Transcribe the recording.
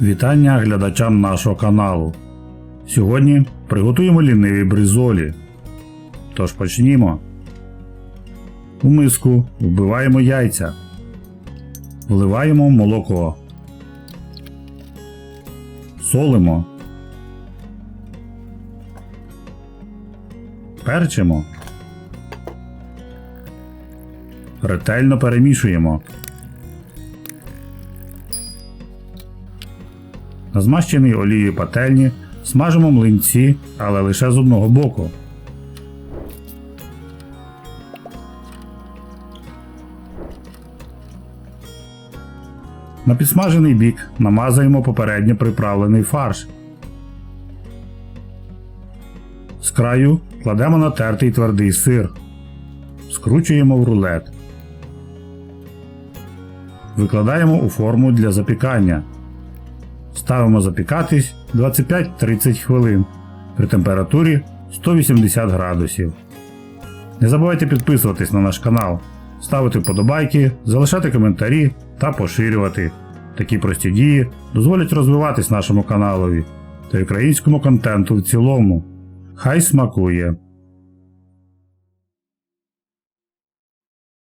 Вітання глядачам нашого каналу. Сьогодні приготуємо ліниві бризолі. Тож почнімо. У миску вбиваємо яйця. Вливаємо молоко. Солимо. Перчимо. Ретельно перемішуємо. На змащеній олією пательні смажимо млинці, але лише з одного боку. На підсмажений бік намазуємо попередньо приправлений фарш. З краю кладемо натертий твердий сир. Скручуємо в рулет. Викладаємо у форму для запікання. Ставимо запікатись 25-30 хвилин при температурі 180 градусів. Не забувайте підписуватись на наш канал, ставити вподобайки, залишати коментарі та поширювати. Такі прості дії дозволять розвиватись нашому каналові та українському контенту в цілому. Хай смакує!